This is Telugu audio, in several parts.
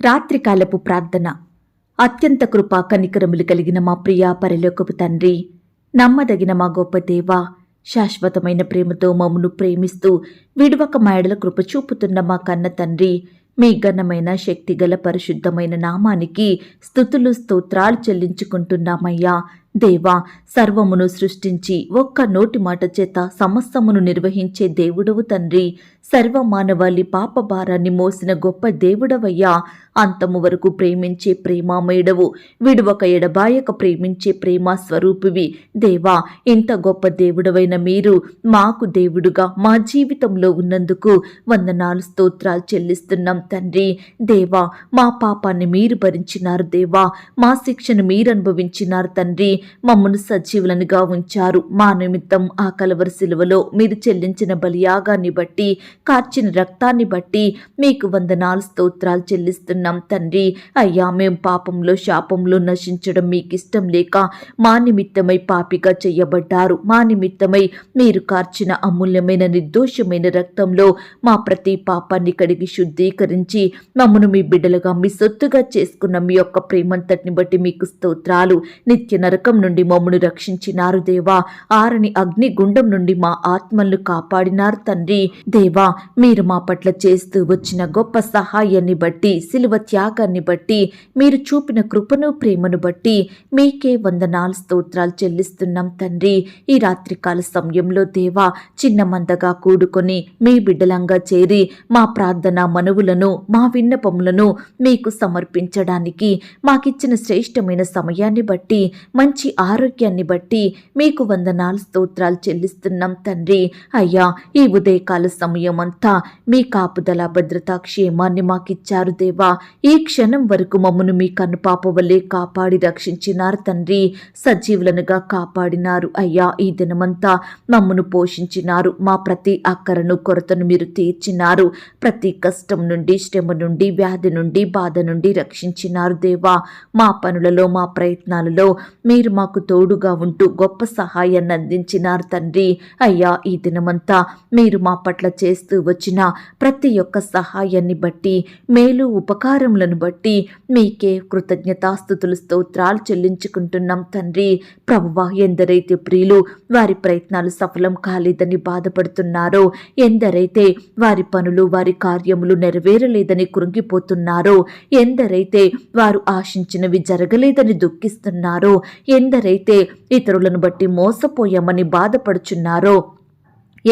రాత్రికాలపు ప్రార్థన. అత్యంత కృపా కనికరములు కలిగిన మా ప్రియా పరలోకపు తండ్రి నమ్మదగిన మా గొప్ప దేవ శాశ్వతమైన ప్రేమతో మమ్మను ప్రేమిస్తూ విడువక మాయడల కృప చూపుతున్న మా కన్న తండ్రి మీ ఘనమైన శక్తిగల పరిశుద్ధమైన నామానికి స్థుతులు స్తోత్రాలు చెల్లించుకుంటున్నామయ్యా. దేవా సర్వమును సృష్టించి ఒక్క నోటి మాట చేత సమస్తమును నిర్వహించే దేవుడవు తండ్రి సర్వ మానవాళి మోసిన గొప్ప దేవుడవయ్యా. అంతము వరకు ప్రేమించే ప్రేమామయుడవు విడువక ఎడబాయక ప్రేమించే ప్రేమ స్వరూపివి. దేవా ఇంత గొప్ప దేవుడవైన మీరు మాకు దేవుడుగా మా జీవితంలో ఉన్నందుకు వందనాలు స్తోత్రాలు చెల్లిస్తున్నాం తండ్రి. దేవా మా పాపాన్ని మీరు భరించినారు దేవా. మా శిక్షను మీరు అనుభవించినారు తండ్రి. మమ్మను సజీవులనుగా ఉంచారు. మా నిమిత్తం ఆ కలవరి శిలువలో మీరు చెల్లించిన బలియాగాన్ని బట్టి కార్చిన రక్తాన్ని బట్టి మీకు వందనాలు స్తోత్రాలు చెల్లిస్తున్నాం తండ్రి. అయ్యా మేం పాపంలో శాపంలో నశించడం మీకు ఇష్టం లేక మా నిమిత్తమై పాపిగా చెయ్యబడ్డారు మా నిమిత్తమై మీరు కార్చిన అమూల్యమైన నిర్దోషమైన రక్తంలో మా ప్రతి పాపాన్ని కడిగి శుద్ధీకరించి మమ్మను మీ బిడ్డలుగా మీ సొత్తుగా చేసుకున్న మీ యొక్క ప్రేమంతటిని బట్టి మీకు స్తోత్రాలు. నిత్య నరకం నుండి మమ్మను రక్షించినారు దేవా. ఆరని అగ్ని గుండం నుండి మా ఆత్మలను కాపాడినారు తండ్రి. దేవా మీరు మా పట్ల చేస్తూ వచ్చిన గొప్ప సహాయాన్ని బట్టి సిలువ త్యాగాన్ని బట్టి మీరు చూపిన కృపను ప్రేమను బట్టి మీకే వందనాలు స్తోత్రాలు చెల్లిస్తున్నాం తండ్రి. ఈ రాత్రికాల సమయంలో దేవా చిన్న మందగా కూడుకొని మీ బిడ్డలంగా చేరి మా ప్రార్థన మనవులను మా విన్నపములను మీకు సమర్పించడానికి మాకిచ్చిన శ్రేష్టమైన సమయాన్ని బట్టి మంచి ఆరోగ్యాన్ని బట్టి మీకు వందనాలు స్తోత్రాలు చెల్లిస్తున్నాం తండ్రి. అయ్యా ఈ ఉదయకాల సమయం అంతా మీ కాపుదల భద్రత క్షేమాన్ని మాకిచ్చారు దేవా. ఈ క్షణం వరకు మమ్మను మీ కన్నుపాప వల్లే కాపాడి రక్షించినారు తండ్రి. సజీవులనుగా కాపాడినారు అయ్యా. ఈ దినమంతా మమ్మను పోషించినారు. మా ప్రతి అక్కరను కొరతను మీరు తీర్చినారు. ప్రతి కష్టం నుండి శ్రమ నుండి వ్యాధి నుండి బాధ నుండి రక్షించినారు దేవా. మా పనులలో మా ప్రయత్నాలలో మీరు మాకు తోడుగా ఉంటూ గొప్ప సహాయాన్ని అందించినారు తండ్రి. అయ్యా ఈ దినమంతా మీరు మా పట్ల చేస్తూ వచ్చిన ప్రతి ఒక్క సహాయాన్ని బట్టి మేలు ఉపకారం ఉపకారములను బట్టి మీకే కృతజ్ఞతాస్థుతులు స్తోత్రాలు చెల్లించుకుంటున్నాం తండ్రి. ప్రభువా ఎందరైతే ప్రియులు వారి ప్రయత్నాలు సఫలం కాలేదని బాధపడుతున్నారో ఎందరైతే వారి పనులు వారి కార్యములు నెరవేరలేదని కృంగిపోతున్నారో ఎందరైతే వారు ఆశించినవి జరగలేదని దుఃఖిస్తున్నారో ఎందరైతే ఇతరులను బట్టి మోసపోయామని బాధపడుచున్నారో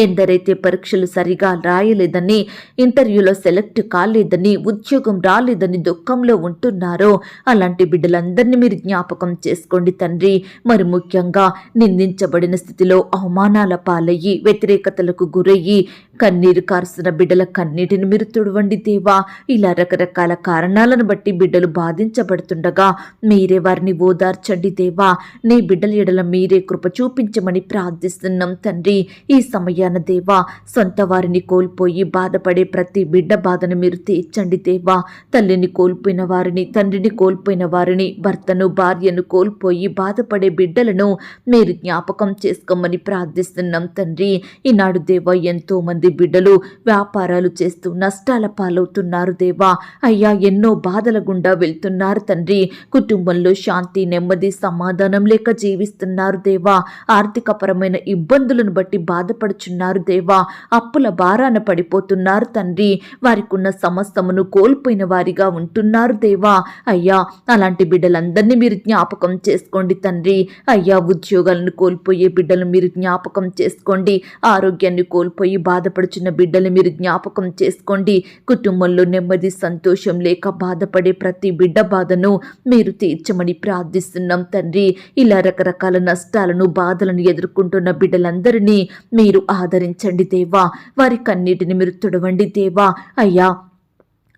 ఎందరైతే పరీక్షలు సరిగా రాయలేదని ఇంటర్వ్యూలో సెలెక్ట్ కాలేదని ఉద్యోగం రాలేదని దుఃఖంలో ఉంటున్నారో అలాంటి బిడ్డలందరినీ మీరు జ్ఞాపకం చేసుకోండి తండ్రి. మరి ముఖ్యంగా నిందించబడిన స్థితిలో అవమానాల పాలయ్యి వ్యతిరేకతలకు గురయ్యి కన్నీరు కారుస్తున్న బిడ్డల కన్నీటిని మీరు తుడవండి దేవా. ఇలా రకరకాల కారణాలను బట్టి బిడ్డలు బాధించబడుతుండగా మీరే వారిని ఓదార్చండి దేవా. నీ బిడ్డల ఎడల మీరే కృప చూపించమని ప్రార్థిస్తున్నాం తండ్రి. ఈ సమయాన దేవా సొంత వారిని కోల్పోయి బాధపడే ప్రతి బిడ్డ బాధను మీరు తీర్చండి దేవా. తల్లిని కోల్పోయిన వారిని తండ్రిని కోల్పోయిన వారిని భర్తను భార్యను కోల్పోయి బాధపడే బిడ్డలను మీరు జ్ఞాపకం చేసుకోమని ప్రార్థిస్తున్నాం తండ్రి. ఈనాడు దేవా ఎంతో మంది బిడ్డలు వ్యాపారాలు చేస్తూ నష్టాల పాలవుతున్నారు దేవా. అయ్యా ఎన్నో బాధల గుండా వెళ్తున్నారు తండ్రి. కుటుంబంలో శాంతి నెమ్మది సమాధానం లేక జీవిస్తున్నారు దేవా. ఆర్థికపరమైన ఇబ్బందులను బట్టి బాధపడుచున్నారు దేవా. అప్పుల భారాన పడిపోతున్నారు తండ్రి. వారికి ఉన్న సమస్తమును కోల్పోయిన వారిగా ఉంటున్నారు దేవా. అయ్యా అలాంటి బిడ్డలందరినీ మీరు జ్ఞాపకం చేసుకోండి తండ్రి. అయ్యా ఉద్యోగాలను కోల్పోయే బిడ్డలు మీరు జ్ఞాపకం చేసుకోండి. ఆరోగ్యాన్ని కోల్పోయి బాధపడుచున్న బిడ్డలు మీరు జ్ఞాపకం చేసుకోండి. కుటుంబంలో నెమ్మది సంతోషం లేక బాధపడే ప్రతి బిడ్డ బాధను మీరు తీర్చమని ప్రార్థిస్తున్నాం తండ్రి. ఇలా రకరకాల నష్టాలను బాధలను ఎదుర్కొంటున్న బిడ్డలందరినీ మీరు ఆదరించండి దేవా. వారి కన్నీటిని మీరు తుడవండి దేవా. అయ్యా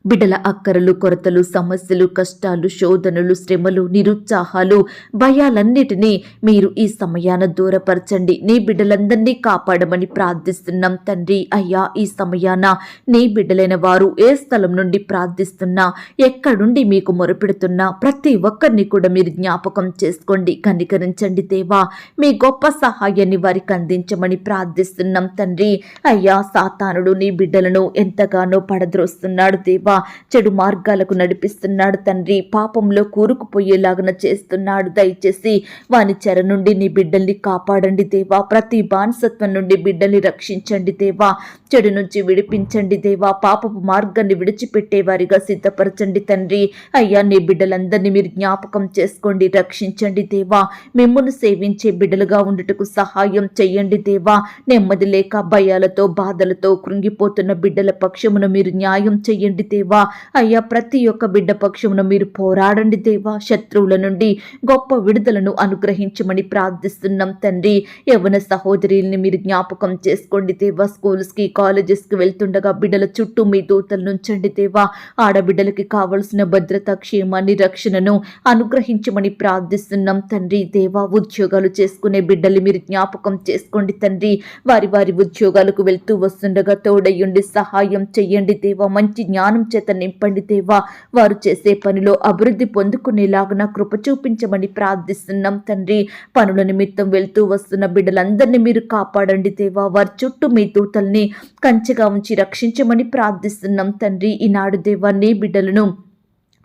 బిడ్డల అక్కరలు కొరతలు సమస్యలు కష్టాలు శోధనలు శ్రమలు నిరుత్సాహాలు భయాలన్నిటినీ మీరు ఈ సమయాన దూరపరచండి. నీ బిడ్డలందరినీ కాపాడమని ప్రార్థిస్తున్నాం తండ్రి. అయ్యా ఈ సమయాన నీ బిడ్డలైన వారు ఏ స్థలం నుండి ప్రార్థిస్తున్నా ఎక్కడుండి మీకు మొరపెడుతున్నా ప్రతి ఒక్కరిని కూడా మీరు జ్ఞాపకం చేసుకోండి. కనికరించండి దేవా మీ గొప్ప సహాయాన్ని వారికి అందించమని ప్రార్థిస్తున్నాం తండ్రి. అయ్యా సాతానుడు నీ బిడ్డలను ఎంతగానో పడద్రోస్తున్నాడు దేవా. చెడు మార్గాలకు నడిపిస్తున్నాడు తండ్రి. పాపంలో కూరుకుపోయేలాగన చేస్తున్నాడు. దయచేసి వాని చెర నుండి నీ బిడ్డల్ని కాపాడండి దేవా. ప్రతి బానిసత్వం నుండి బిడ్డల్ని రక్షించండి దేవా. చెడు నుంచి విడిపించండి దేవా. పాపపు మార్గాన్ని విడిచిపెట్టే వారిగా సిద్ధపరచండి తండ్రి. అయ్యా నీ బిడ్డలందరినీ మీరు జ్ఞాపకం చేసుకోండి రక్షించండి దేవా. మిమ్మల్ని సేవించే బిడ్డలుగా ఉండుటకు సహాయం చేయండి దేవా. నెమ్మది లేక భయాలతో బాధలతో కృంగిపోతున్న బిడ్డల పక్షమును మీరు న్యాయం చెయ్యండి దేవా. అయ్యా ప్రతి ఒక్క బిడ్డ పక్షమును మీరు పోరాడండి దేవా. శత్రువుల నుండి గొప్ప విడుదలను అనుగ్రహించమని ప్రార్థిస్తున్నాం తండ్రి. యవన సహోదరుల్ని మీరు జ్ఞాపకం చేసుకోండి దేవా. స్కూల్స్కి కాలేజెస్కి వెళ్తుండగా బిడ్డల చుట్టూ మీ దూతలు నుంచండి దేవా. ఆడబిడ్డలకి కావలసిన భద్రత క్షేమాన్ని రక్షణను అనుగ్రహించమని ప్రార్థిస్తున్నాం తండ్రి. దేవా ఉద్యోగాలు చేసుకునే బిడ్డల్ని మీరు జ్ఞాపకం చేసుకోండి తండ్రి. వారి వారి ఉద్యోగాలకు వెళ్తూ వస్తుండగా తోడయ్యుండి సహాయం చెయ్యండి దేవా. మంచి జ్ఞానం చేత నింపండి దేవా. వారు చేసే పనిలో అభివృద్ధి పొందుకునేలాగున కృప చూపించమని ప్రార్థిస్తున్నాం తండ్రి. పనుల నిమిత్తం వెళ్తూ వస్తున్న బిడ్డలందరినీ మీరు కాపాడండి దేవా. వారి చుట్టూ మీ దూతల్ని కంచెగా ఉంచి రక్షించమని ప్రార్థిస్తున్నాం తండ్రి. ఈనాడు దేవా నీ బిడ్డలను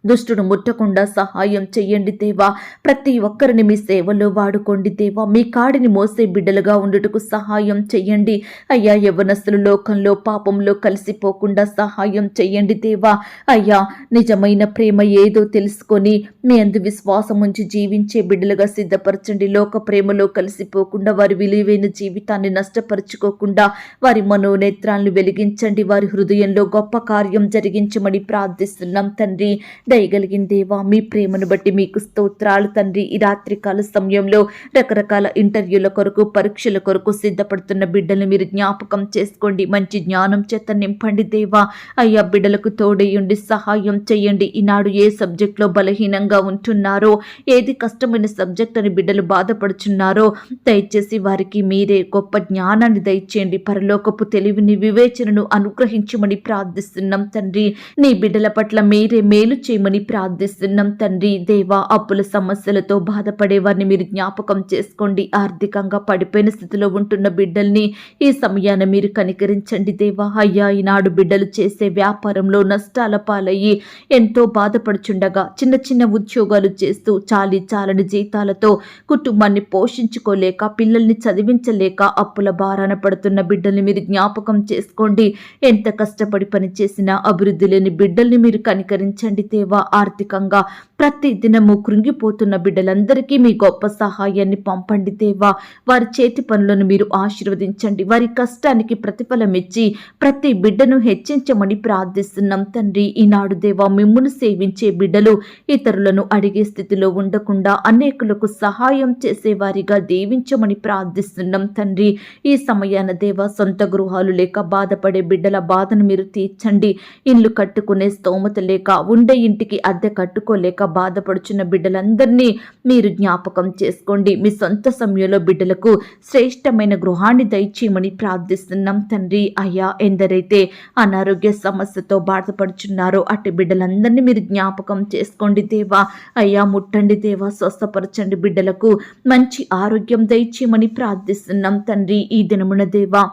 దుష్టును ముట్టకుండా సహాయం చెయ్యండి దేవా. ప్రతి ఒక్కరిని మీ సేవలో వాడుకోండి దేవా. మీ కాడిని మోసే బిడ్డలుగా ఉండుటకు సహాయం చెయ్యండి అయ్యా యవనస్తులు లోకంలో పాపంలో కలిసిపోకుండా సహాయం చెయ్యండి దేవా. అయ్యా నిజమైన ప్రేమ ఏదో తెలుసుకొని మీ అందు విశ్వాసం ఉంచి జీవించే బిడ్డలుగా సిద్ధపరచండి. లోక ప్రేమలో కలిసిపోకుండా వారి విలువైన జీవితాన్ని నష్టపరుచుకోకుండా వారి మనోనేత్రాలను వెలిగించండి. వారి హృదయంలో గొప్ప కార్యం జరిగించమని ప్రార్థిస్తున్నాం తండ్రి. దయగలిగిన దేవా మీ ప్రేమను బట్టి మీకు స్తోత్రాలు తండ్రి. ఈ రాత్రికాల సమయంలో రకరకాల ఇంటర్వ్యూల కొరకు పరీక్షల కొరకు సిద్ధపడుతున్న బిడ్డలు మీరు జ్ఞాపకం చేసుకోండి. మంచి జ్ఞానం చేత నింపండి దేవా. అయ్యా బిడ్డలకు తోడేయండి సహాయం చేయండి. ఈనాడు ఏ సబ్జెక్ట్లో బలహీనంగా ఉంటున్నారో ఏది కష్టమైన సబ్జెక్ట్ అని బిడ్డలు బాధపడుచున్నారో దయచేసి వారికి మీరే గొప్ప జ్ఞానాన్ని దయచేయండి. పరలోకపు తెలివిని వివేచనను అనుగ్రహించమని ప్రార్థిస్తున్నాం తండ్రి. నీ బిడ్డల పట్ల మీరే మేలు చేయ చేయమని ప్రార్థిస్తున్నాం తండ్రి. దేవా అప్పుల సమస్యలతో బాధపడే వారిని మీరు జ్ఞాపకం చేసుకోండి. ఆర్థికంగా పడిపోయిన స్థితిలో ఉంటున్న బిడ్డల్ని ఈ సమయాన మీరు కనికరించండి దేవా. అయ్యా ఈనాడు బిడ్డలు చేసే వ్యాపారంలో నష్టాల పాలయ్యి ఎంతో బాధపడుచుండగా చిన్న చిన్న ఉద్యోగాలు చేస్తూ చాలి చాలని జీతాలతో కుటుంబాన్ని పోషించుకోలేక పిల్లల్ని చదివించలేక అప్పుల భారాన పడుతున్న బిడ్డల్ని మీరు జ్ఞాపకం చేసుకోండి. ఎంత కష్టపడి పనిచేసినా అభివృద్ధి లేని బిడ్డల్ని మీరు కనికరించండి దేవా. ఆర్థికంగా ప్రతి దినము కృంగిపోతున్న బిడ్డలందరికీ మీ గొప్ప సహాయాన్ని పంపండి దేవా. వారి చేతి పనులను మీరు ఆశీర్వదించండి. వారి కష్టానికి ప్రతిఫలం ఇచ్చి ప్రతి బిడ్డను హెచ్చించమని ప్రార్థిస్తున్నాం తండ్రి. ఈనాడు దేవా మిమ్మును సేవించే బిడ్డలు ఇతరులను అడిగే స్థితిలో ఉండకుండా అనేకులకు సహాయం చేసేవారిగా దీవించమని ప్రార్థిస్తున్నాం తండ్రి. ఈ సమయాన దేవా సొంత గృహాలు లేక బాధపడే బిడ్డల బాధను మీరు తీర్చండి. ఇల్లు కట్టుకునే స్తోమత లేక ఉండే ఇంటి ఇంటికి అద్దె కట్టుకోలేక బాధపడుచున్న బిడ్డలందరినీ మీరు జ్ఞాపకం చేసుకోండి. మీ సొంత సమయంలో బిడ్డలకు శ్రేష్టమైన గృహాన్ని దయచేయమని ప్రార్థిస్తున్నాం తండ్రి. అయ్యా ఎందరైతే అనారోగ్య సమస్యతో బాధపడుచున్నారో అటు బిడ్డలందరినీ మీరు జ్ఞాపకం చేసుకోండి దేవా. అయ్యా ముట్టండి దేవా స్వస్థపరచండి బిడ్డలకు. మంచి ఆరోగ్యం దయచేయమని ప్రార్థిస్తున్నాం తండ్రి. ఈ దినమున దేవా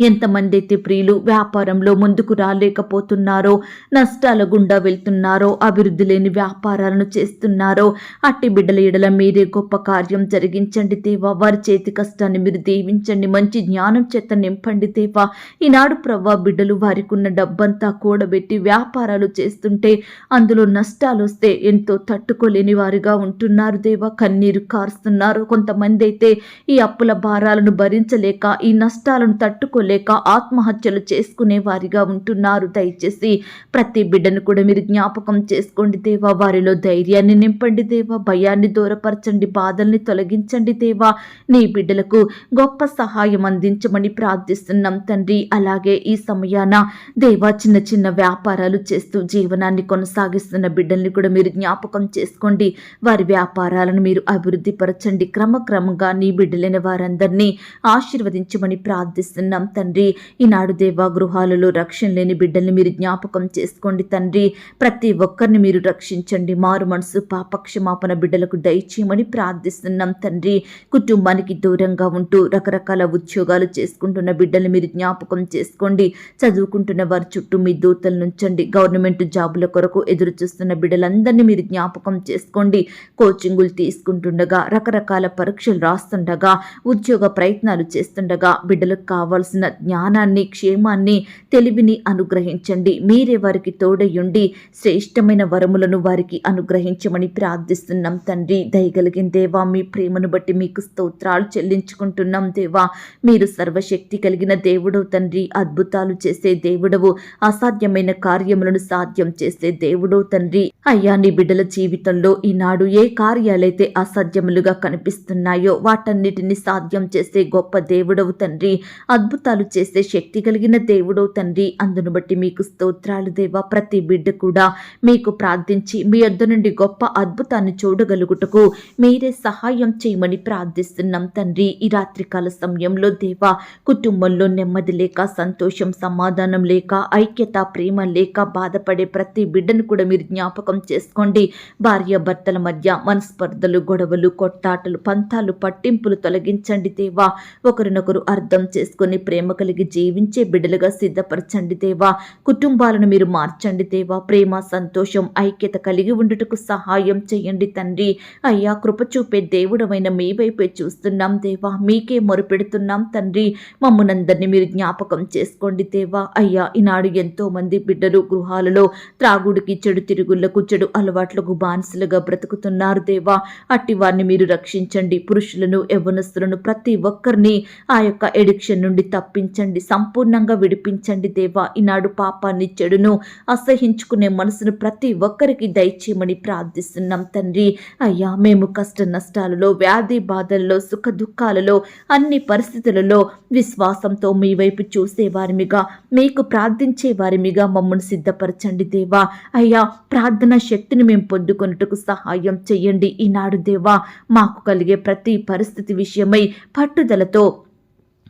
ఎంతమంది అయితే ప్రియులు వ్యాపారంలో ముందుకు రాలేకపోతున్నారో నష్టాల గుండా వెళ్తున్నారో అభివృద్ధి లేని వ్యాపారాలను చేస్తున్నారో అట్టి బిడ్డల ఎడల మీరే గొప్ప కార్యం జరిగించండి దేవా. వారి చేతి కష్టాన్ని మీరు దీవించండి మంచి జ్ఞానం చేత నింపండి దేవా. ఈనాడు ప్రవ్వా బిడ్డలు వారికి ఉన్న డబ్బంతా కూడబెట్టి వ్యాపారాలు చేస్తుంటే అందులో నష్టాలు వస్తే ఎంతో తట్టుకోలేని వారిగా ఉంటున్నారు దేవా. కన్నీరు కారుస్తున్నారు కొంతమంది అయితే ఈ అప్పుల భారాలను భరించలేక ఈ నష్టాలను తట్టుకోలేక లేక ఆత్మహత్యలు చేసుకునే వారిగా ఉంటున్నారు. దయచేసి ప్రతి బిడ్డను కూడా మీరు జ్ఞాపకం చేసుకోండి దేవా. వారిలో ధైర్యాన్ని నింపండి దేవా. భయాన్ని దూరపరచండి. బాధల్ని తొలగించండి దేవా. నీ బిడ్డలకు గొప్ప సహాయం అందించమని ప్రార్థిస్తున్నాం తండ్రి. అలాగే ఈ సమయాన దేవా చిన్న చిన్న వ్యాపారాలు చేస్తూ జీవనాన్ని కొనసాగిస్తున్న బిడ్డల్ని కూడా మీరు జ్ఞాపకం చేసుకోండి. వారి వ్యాపారాలను మీరు అభివృద్ధి పరచండి క్రమక్రమంగా నీ బిడ్డలైన వారందరినీ ఆశీర్వదించమని ప్రార్థిస్తున్నాం తండ్రి. ఈనాడు దేవా గృహాలలో రక్షణ లేని బిడ్డల్ని మీరు జ్ఞాపకం చేసుకోండి తండ్రి. ప్రతి ఒక్కరిని మీరు రక్షించండి. మారు మనసు పాపక్షమాపణ బిడ్డలకు దయచేయమని ప్రార్థిస్తున్నాం తండ్రి. కుటుంబానికి దూరంగా ఉంటూ రకరకాల ఉద్యోగాలు చేసుకుంటున్న బిడ్డల్ని మీరు జ్ఞాపకం చేసుకోండి. చదువుకుంటున్న వారి చుట్టూ మీ దూతలు నుంచండి గవర్నమెంట్ జాబుల కొరకు ఎదురు చూస్తున్న బిడ్డలందరినీ మీరు జ్ఞాపకం చేసుకోండి. కోచింగులు తీసుకుంటుండగా రకరకాల పరీక్షలు రాస్తుండగా ఉద్యోగ ప్రయత్నాలు చేస్తుండగా బిడ్డలకు కావాల్సిన జ్ఞానాన్ని క్షేమాన్ని తెలివిని అనుగ్రహించండి. మీరే వారికి తోడయుండి శ్రేష్టమైన వరములను వారికి అనుగ్రహించమని ప్రార్థిస్తున్నాం తండ్రి. దయగలిగిన దేవా మీ ప్రేమను బట్టి మీకు స్తోత్రాలు చెల్లించుకుంటున్నాం దేవా. మీరు సర్వశక్తి కలిగిన దేవుడవు తండ్రి. అద్భుతాలు చేసే దేవుడవు. అసాధ్యమైన కార్యములను సాధ్యం చేసే దేవుడవు తండ్రి. అయ్యా నీ బిడ్డల జీవితంలో ఈనాడు ఏ కార్యాలైతే అసాధ్యములుగా కనిపిస్తున్నాయో వాటన్నిటిని సాధ్యం చేసే గొప్ప దేవుడవు తండ్రి. అద్భుత అద్భుతాలు చేసే శక్తి కలిగిన దేవుడో తండ్రి. అందును బట్టి మీకు స్తోత్రాలు దేవా. ప్రతి బిడ్డ కూడా మీకు ప్రార్థించి మీ యొద్ద నుండి గొప్ప అద్భుతాన్ని చూడగలుగుటకు మీరే సహాయం చేయమని ప్రార్థిస్తున్నాం తండ్రి. ఈ రాత్రికాల సమయంలో దేవా కుటుంబంలో నెమ్మది లేక సంతోషం సమాధానం లేక ఐక్యత ప్రేమ లేక బాధపడే ప్రతి బిడ్డను కూడా మీరు జ్ఞాపకం చేసుకోండి. భార్య భర్తల మధ్య మనస్పర్ధలు గొడవలు కొట్టాటలు పంతాలు పట్టింపులు తొలగించండి దేవా. ఒకరినొకరు అర్థం చేసుకొని ప్రేమ కలిగి జీవించే బిడ్డలుగా సిద్ధపరచండి దేవా. కుటుంబాలను మీరు మార్చండి దేవా. ప్రేమ సంతోషం ఐక్యత కలిగి ఉండుటకు సహాయం చేయండి తండ్రి. అయ్యా కృప చూపే దేవుడమైన మీ వైపే చూస్తున్నాం దేవా. మీకే మొరుపెడుతున్నాం తండ్రి. మమ్మనందరినీ మీరు జ్ఞాపకం చేసుకోండి దేవా. అయ్యా ఈనాడు ఎంతో మంది బిడ్డలు గృహాలలో త్రాగుడికి చెడు తిరుగుళ్ళకు చెడు అలవాట్లకు బానిసలుగా బ్రతుకుతున్నారు దేవా. అట్టి వారిని మీరు రక్షించండి. పురుషులను యవ్వనస్తులను ప్రతి ఒక్కరిని ఆ యొక్క ఎడిక్షన్ నుండి తప్పించండి సంపూర్ణంగా విడిపించండి దేవా. ఈనాడు పాపాన్ని చెడును అసహించుకునే మనసును ప్రతి ఒక్కరికి దయచేయమని ప్రార్థిస్తున్నాం తండ్రి. అయ్యా మేము కష్ట నష్టాలలో వ్యాధి బాధల్లో సుఖ దుఃఖాలలో అన్ని పరిస్థితులలో విశ్వాసంతో మీ వైపు చూసే వారిమిగా మీకు ప్రార్థించే వారిమిగా మమ్మల్ని సిద్ధపరచండి దేవా. అయ్యా ప్రార్థన శక్తిని మేము పొందుకున్నట్టుకు సహాయం చేయండి. ఈనాడు దేవా మాకు కలిగే ప్రతి పరిస్థితి విషయమై పట్టుదలతో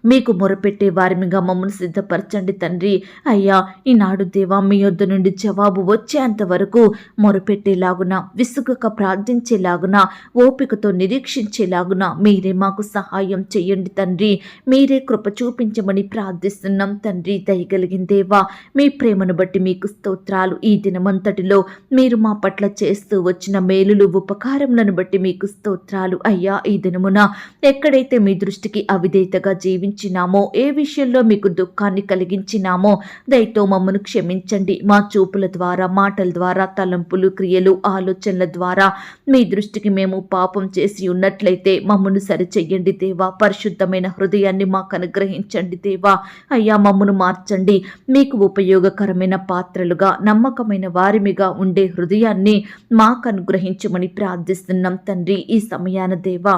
మీకు మొరపెట్టే వారిమిగా మమ్మల్ని సిద్ధపరచండి తండ్రి. అయ్యా ఈనాడు దేవా మీ యొద్ద నుండి జవాబు వచ్చేంత వరకు మొరపెట్టేలాగున విసుగక ప్రార్థించేలాగున ఓపికతో నిరీక్షించేలాగున మీరే మాకు సహాయం చేయండి తండ్రి. మీరే కృప చూపించమని ప్రార్థిస్తున్నాం తండ్రి. దయగలిగిన దేవా మీ ప్రేమను బట్టి మీకు స్తోత్రాలు. ఈ దినమంతటిలో మీరు మా పట్ల చేస్తూ వచ్చిన మేలులు ఉపకారములను బట్టి మీకు స్తోత్రాలు. అయ్యా ఈ దినమున ఎక్కడైతే మీ దృష్టికి అవిధేతగా జీవి జీవించామో ఏ విషయంలో మీకు దుఃఖాన్ని కలిగించినామో? దయతో మమ్మను క్షమించండి. మా చూపుల ద్వారా మాటల ద్వారా తలంపులు క్రియలు ఆలోచనల ద్వారా మీ దృష్టికి మేము పాపం చేసి ఉన్నట్లయితే మమ్మను సరిచెయ్యండి దేవా. పరిశుద్ధమైన హృదయాన్ని మాకు అనుగ్రహించండి దేవా. అయ్యా మమ్మను మార్చండి. మీకు ఉపయోగకరమైన పాత్రలుగా నమ్మకమైన వారిమిగా ఉండే హృదయాన్ని మాకు అనుగ్రహించమని ప్రార్థిస్తున్నాం తండ్రి ఈ సమయాన దేవా.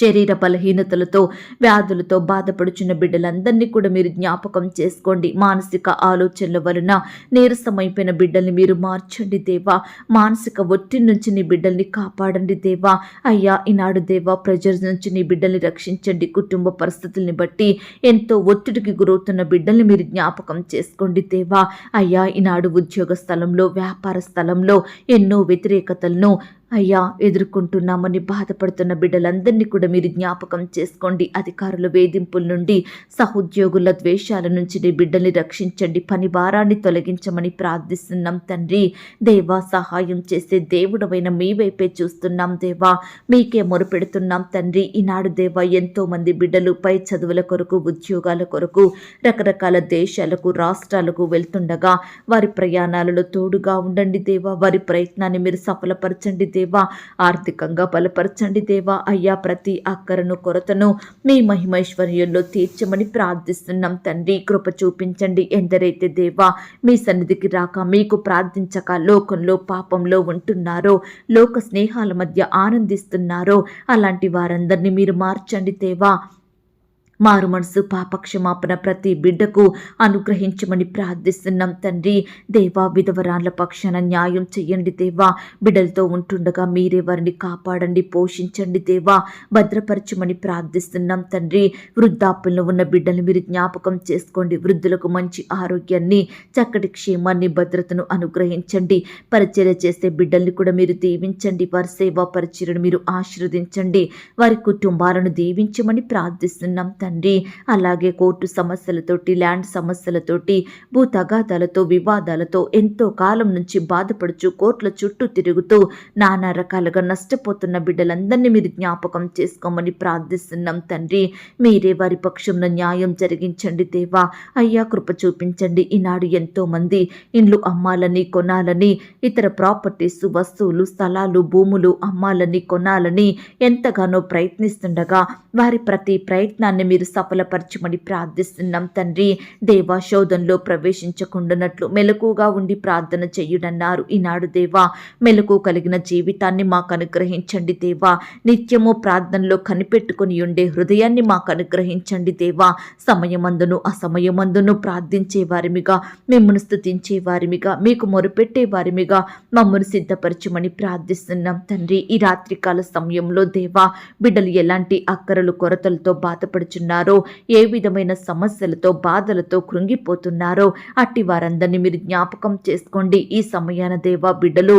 శరీర బలహీనతలతో వ్యాధులతో బాధపడుచున్న బిడ్డలందరినీ కూడా మీరు జ్ఞాపకం చేసుకోండి. మానసిక ఆలోచనల వలన నీరసమైపోయిన బిడ్డల్ని మీరు మార్చండి దేవా. మానసిక ఒత్తిడి నుంచి నీ బిడ్డల్ని కాపాడండి దేవా. అయ్యా ఈనాడు దేవా ప్రెజర్ నుంచి నీ బిడ్డల్ని రక్షించండి. కుటుంబ పరిస్థితుల్ని బట్టి ఎంతో ఒత్తిడికి గురవుతున్న బిడ్డల్ని మీరు జ్ఞాపకం చేసుకోండి దేవా. అయ్యా ఈనాడు ఉద్యోగ స్థలంలో వ్యాపార స్థలంలో ఎన్నో వ్యతిరేకతలను అయ్యా ఎదుర్కొంటున్నామని బాధపడుతున్న బిడ్డలందరినీ కూడా మీరు జ్ఞాపకం చేసుకోండి. అధికారుల వేధింపుల నుండి సహోద్యోగుల ద్వేషాల నుంచి నీ బిడ్డల్ని రక్షించండి. పని భారాన్ని తొలగించమని ప్రార్థిస్తున్నాం తండ్రి. దేవా సహాయం చేసే దేవుడవైన మీ వైపే చూస్తున్నాం దేవా. మీకే మొరపెడుతున్నాం తండ్రి. ఈనాడు దేవా ఎంతో మంది బిడ్డలు పై చదువుల కొరకు ఉద్యోగాల కొరకు రకరకాల దేశాలకు రాష్ట్రాలకు వెళ్తుండగా వారి ప్రయాణాలలో తోడుగా ఉండండి దేవా. వారి ప్రయత్నాన్ని మీరు సఫలపరచండి దేవా. ఆర్థికంగా బలపరచండి దేవా. అయ్యా ప్రతి అక్కరను కొరతను మీ మహిమైశ్వర్యంలో తీర్చమని ప్రార్థిస్తున్నాం. తండ్రి కృప చూపించండి ఎందరైతే దేవా మీ సన్నిధికి రాక మీకు ప్రార్థించక లోకంలో పాపంలో ఉంటున్నారో లోక స్నేహాల మధ్య ఆనందిస్తున్నారో అలాంటి వారందరినీ మీరు మార్చండి దేవా. మారు మనసు పాపక్షమాపణ ప్రతి బిడ్డకు అనుగ్రహించమని ప్రార్థిస్తున్నాం తండ్రి. దేవా విధవరాన్ల పక్షాన న్యాయం చెయ్యండి దేవా. బిడ్డలతో ఉంటుండగా మీరే వారిని కాపాడండి పోషించండి దేవా. భద్రపరచమని ప్రార్థిస్తున్నాం తండ్రి. వృద్ధాప్యంలో ఉన్న బిడ్డలు మీరు జ్ఞాపకం చేసుకోండి. వృద్ధులకు మంచి ఆరోగ్యాన్ని చక్కటి క్షేమాన్ని భద్రతను అనుగ్రహించండి. పరిచర్య చేసే బిడ్డల్ని కూడా మీరు దీవించండి. వారి సేవా పరిచర్యను మీరు ఆశీర్వదించండి. వారి కుటుంబాలను దీవించమని ప్రార్థిస్తున్నాం తండ్రి. తండ్రి అలాగే కోర్టు సమస్యలతోటి ల్యాండ్ సమస్యలతోటి భూ తగాదాలతో వివాదాలతో ఎంతో కాలం నుంచి బాధపడుచు కోర్టుల చుట్టూ తిరుగుతూ నానా రకాలుగా నష్టపోతున్న బిడ్డలందరినీ మీరు జ్ఞాపకం చేసుకోమని ప్రార్థిస్తున్నాం తండ్రి. మీరే వారి పక్షంలో న్యాయం జరిగించండి దేవా. అయ్యా కృప చూపించండి. ఈనాడు ఎంతో మంది ఇండ్లు అమ్మాలని కొనాలని ఇతర ప్రాపర్టీస్ వస్తువులు స్థలాలు భూములు అమ్మాలని కొనాలని ఎంతగానో ప్రయత్నిస్తుండగా వారి ప్రతి ప్రయత్నాన్ని మీరు సఫలపరచమని ప్రార్థిస్తున్నాం తండ్రి. దేవా శోధంలో ప్రవేశించకుండానట్లు మెలకుగా ఉండి ప్రార్థన చేయుడన్నారు. ఈనాడు దేవా మెలకు కలిగిన జీవితాన్ని మాకు అనుగ్రహించండి దేవా. నిత్యము ప్రార్థనలో కనిపెట్టుకుని ఉండే హృదయాన్ని మాకు అనుగ్రహించండి దేవా. సమయమందును అసమయమందును ప్రార్థించే వారిమిగా మిమ్మల్ని స్థుతించే వారిమిగా మీకు మొరుపెట్టే వారిమిగా మమ్మల్ని సిద్ధపరచమని ప్రార్థిస్తున్నాం తండ్రి. ఈ రాత్రికాల సమయంలో దేవా బిడ్డలు ఎలాంటి అక్కరలు కొరతలతో బాధపడుచున్నారు ఏ విధమైన సమస్యలతో బాధలతో కృంగిపోతున్నారో అట్టి వారందరినీ మీరు జ్ఞాపకం చేసుకోండి. ఈ సమయాన దేవా బిడ్డలు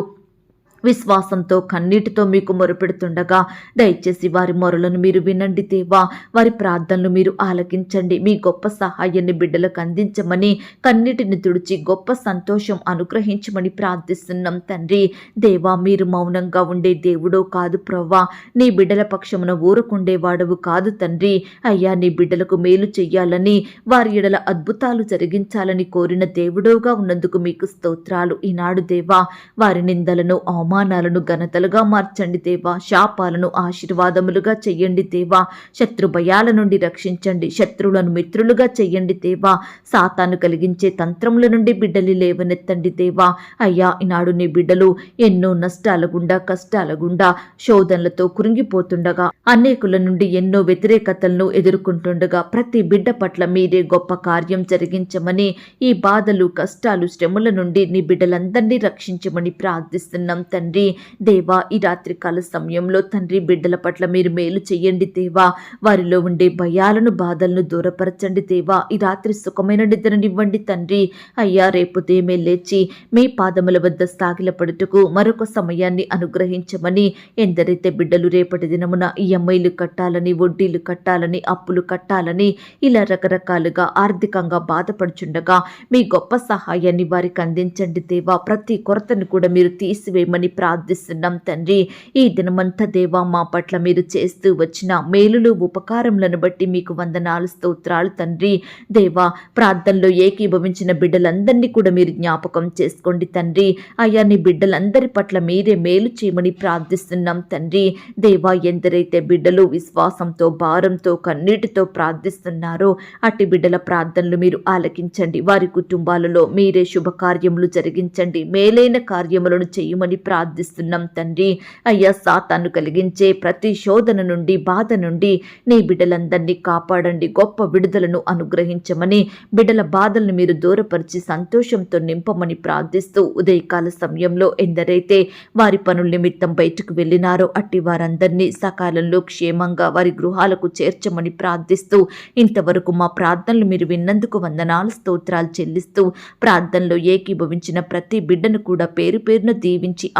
విశ్వాసంతో కన్నీటితో మీకు మొరుపెడుతుండగా దయచేసి వారి మొరలను మీరు వినండి దేవా. వారి ప్రార్థనలు మీరు ఆలకించండి. మీ గొప్ప సహాయాన్ని బిడ్డలకు అందించమని కన్నీటిని తుడిచి గొప్ప సంతోషం అనుగ్రహించమని ప్రార్థిస్తున్నాం తండ్రి. దేవా మీరు మౌనంగా ఉండే దేవుడో కాదు ప్రవ్వా. నీ బిడ్డల పక్షమున ఊరుకుండేవాడవు కాదు తండ్రి. అయ్యా నీ బిడ్డలకు మేలు చెయ్యాలని వారి ఎడల అద్భుతాలు జరిగించాలని కోరిన దేవుడోగా ఉన్నందుకు మీకు స్తోత్రాలు. ఈనాడు దేవా వారి నిందలను అవమానాలను ఘనతలుగా మార్చండి దేవా. శాపాలను ఆశీర్వాదములుగా చెయ్యండి దేవా. శత్రు భయాల నుండి రక్షించండి. శత్రువులను మిత్రులుగా చెయ్యండి దేవా. సాతాను కలిగించే తంత్రముల నుండి బిడ్డలు లేవనెత్తండి దేవా. అయ్యా ఈనాడు నీ బిడ్డలు ఎన్నో నష్టాల గుండా కష్టాల గుండా శోధనలతో కురింగిపోతుండగా అనేకుల నుండి ఎన్నో వ్యతిరేకతలను ఎదుర్కొంటుండగా ప్రతి బిడ్డ పట్ల మీరే గొప్ప కార్యం జరిగించమని ఈ బాధలు కష్టాలు శ్రమల నుండి నీ బిడ్డలందరినీ రక్షించమని ప్రార్థిస్తున్నాం తండ్రి. దేవా ఈ రాత్రికాల సమయంలో తండ్రి బిడ్డల పట్ల మీరు మేలు చేయండి దేవా. వారిలో ఉండే భయాలను బాధలను దూరపరచండి దేవా. ఈ రాత్రి సుఖమైన నిద్రనివ్వండి తండ్రి. అయ్యా రేపు దేమే లేచి మీ పాదముల వద్ద సాగిలపడుటకు మరొక సమయాన్ని అనుగ్రహించమని ఎందరైతే బిడ్డలు రేపటి దినమున ఈఎంఐలు కట్టాలని వడ్డీలు కట్టాలని అప్పులు కట్టాలని ఇలా రకరకాలుగా ఆర్థికంగా బాధపడుచుండగా మీ గొప్ప సహాయాన్ని వారికి అందించండి దేవా. ప్రతి కొరతను కూడా మీరు తీసివేయమని ప్రార్థిస్తున్నాం తండ్రి. ఈ దినమంతా దేవా మా పట్ల మీరు చేస్తూ వచ్చిన మేలులు ఉపకారములను బట్టి మీకు వందనాలు స్తోత్రాలు తండ్రి. దేవా ప్రార్థనలో ఏకీభవించిన బిడ్డలందరినీ కూడా మీరు జ్ఞాపకం చేసుకోండి తండ్రి. అయ్యా నీ బిడ్డలందరి పట్ల మీరే మేలు చేయమని ప్రార్థిస్తున్నాం తండ్రి. దేవా ఎందరైతే బిడ్డలు విశ్వాసంతో భారంతో కన్నీటితో ప్రార్థిస్తున్నారో అట్టి బిడ్డల ప్రార్థనలు మీరు ఆలకించండి. వారి కుటుంబాలలో మీరే శుభకార్యములు జరిగించండి. మేలైన కార్యములను చేయమని ప్రార్థిస్తున్నాం తండ్రి. అయ్యా సాతాను కలిగించే ప్రతి శోధన నుండి బాధ నుండి నీ బిడ్డలందరినీ కాపాడండి. గొప్ప విడుదలను అనుగ్రహించమని బిడ్డల బాధలను మీరు దూరపరిచి సంతోషంతో నింపమని ప్రార్థిస్తూ ఉదయకాల సమయంలో ఎందరైతే వారి పనుల నిమిత్తం బయటకు వెళ్ళినారో అట్టి వారందరినీ సకాలంలో క్షేమంగా వారి గృహాలకు చేర్చమని ప్రార్థిస్తూ ఇంతవరకు మా ప్రార్థనలు మీరు విన్నందుకు వందనాలు స్తోత్రాలు చెల్లిస్తూ ప్రార్థనలో ఏకీభవించిన ప్రతి బిడ్డను కూడా పేరు పేరున దీవించి